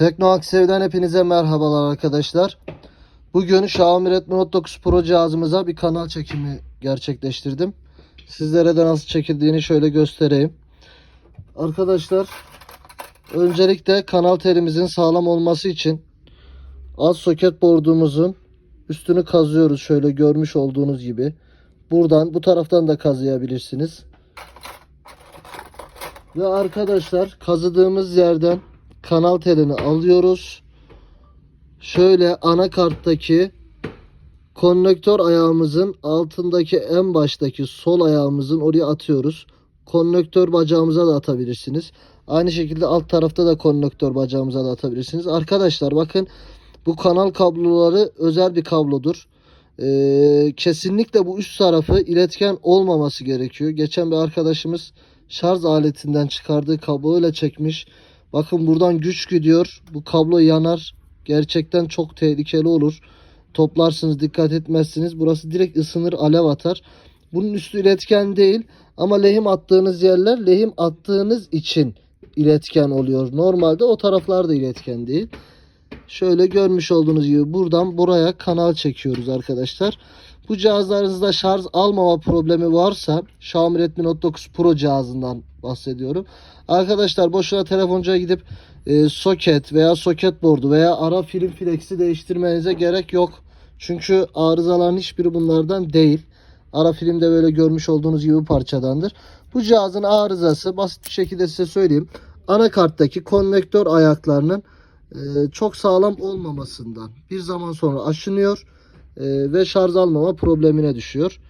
Tekno Aksev'den hepinize merhabalar arkadaşlar. Bugün Xiaomi Redmi Note 9 Pro cihazımıza bir kanal çekimi gerçekleştirdim. Sizlere de nasıl çekildiğini şöyle göstereyim. Arkadaşlar öncelikle kanal telimizin sağlam olması için alt soket board'umuzun üstünü kazıyoruz şöyle görmüş olduğunuz gibi. Buradan bu taraftan da kazıyabilirsiniz. Ve arkadaşlar kazıdığımız yerden kanal telini alıyoruz. Şöyle anakarttaki konnektör ayağımızın altındaki en baştaki sol ayağımızın oraya atıyoruz. Konnektör bacağımıza da atabilirsiniz. Aynı şekilde alt tarafta da konnektör bacağımıza da atabilirsiniz. Arkadaşlar bakın bu kanal kabloları özel bir kablodur. Ee, kesinlikle bu üst tarafı iletken olmaması gerekiyor. Geçen bir arkadaşımız şarj aletinden çıkardığı kabloyla çekmiş. Bakın buradan güç gidiyor. Bu kablo yanar. Gerçekten çok tehlikeli olur. Toplarsınız dikkat etmezsiniz. Burası direkt ısınır alev atar. Bunun üstü iletken değil. Ama lehim attığınız yerler lehim attığınız için iletken oluyor. Normalde o taraflar da iletken değil. Şöyle görmüş olduğunuz gibi buradan buraya kanal çekiyoruz arkadaşlar. Bu cihazlarınızda şarj almama problemi varsa Xiaomi Redmi Note 9 Pro cihazından bahsediyorum. Arkadaşlar boşuna telefoncuya gidip e, soket veya soket board'u veya ara film flex'i değiştirmenize gerek yok. Çünkü arızaların hiçbiri bunlardan değil. Ara filmde böyle görmüş olduğunuz gibi parçadandır. Bu cihazın arızası basit bir şekilde size söyleyeyim. Anakarttaki konnektör ayaklarının e, çok sağlam olmamasından bir zaman sonra aşınıyor ve şarj almama problemine düşüyor.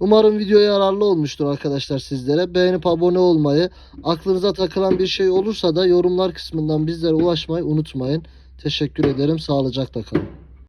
Umarım video yararlı olmuştur arkadaşlar sizlere. Beğenip abone olmayı, aklınıza takılan bir şey olursa da yorumlar kısmından bizlere ulaşmayı unutmayın. Teşekkür ederim. Sağlıcakla kalın.